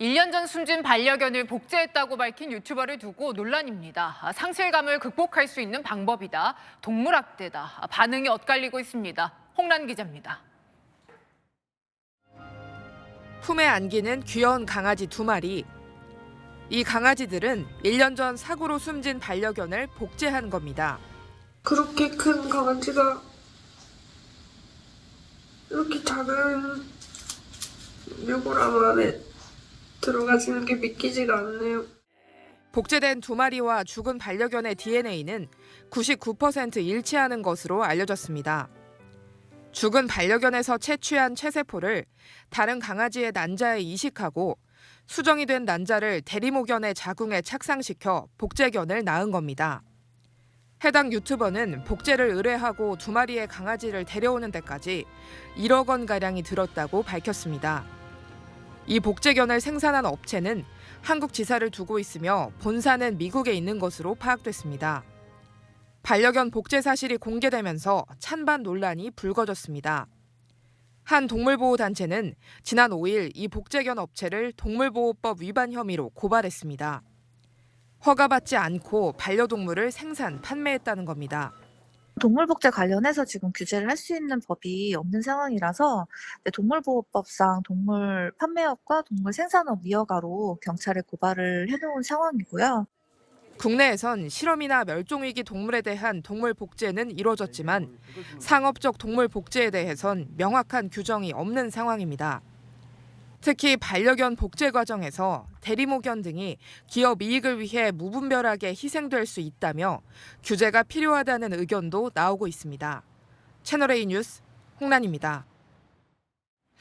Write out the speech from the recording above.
1년 전 숨진 반려견을 복제했다고 밝힌 유튜버를 두고 논란입니다. 아, 상실감을 극복할 수 있는 방법이다. 동물학대다. 아, 반응이 엇갈리고 있습니다. 홍란 기자입니다. 품에 안기는 귀여운 강아지 두 마리. 이 강아지들은 1년 전 사고로 숨진 반려견을 복제한 겁니다. 그렇게 큰 강아지가 이렇게 작은 요거랑 안에 들어가지는 게 믿기지가 않네요. 복제된 두 마리와 죽은 반려견의 DNA는 99% 일치하는 것으로 알려졌습니다. 죽은 반려견에서 채취한 체세포를 다른 강아지의 난자에 이식하고 수정이 된 난자를 대리모견의 자궁에 착상시켜 복제견을 낳은 겁니다. 해당 유튜버는 복제를 의뢰하고 두 마리의 강아지를 데려오는 데까지 1억 원 가량이 들었다고 밝혔습니다. 이 복제견을 생산한 업체는 한국 지사를 두고 있으며 본사는 미국에 있는 것으로 파악됐습니다. 반려견 복제 사실이 공개되면서 찬반 논란이 불거졌습니다. 한 동물보호단체는 지난 5일 이 복제견 업체를 동물보호법 위반 혐의로 고발했습니다. 허가받지 않고 반려동물을 생산, 판매했다는 겁니다. 동물복제 관련해서 지금 규제를 할 수 있는 법이 없는 상황이라서 네, 동물보호법상 동물 판매업과 동물 생산업 위허가로 경찰에 고발을 해놓은 상황이고요. 국내에선 실험이나 멸종위기 동물에 대한 동물 복제는 이루어졌지만 상업적 동물 복제에 대해선 명확한 규정이 없는 상황입니다. 특히 반려견 복제 과정에서 대리모견 등이 기업 이익을 위해 무분별하게 희생될 수 있다며 규제가 필요하다는 의견도 나오고 있습니다. 채널A 뉴스 홍란입니다.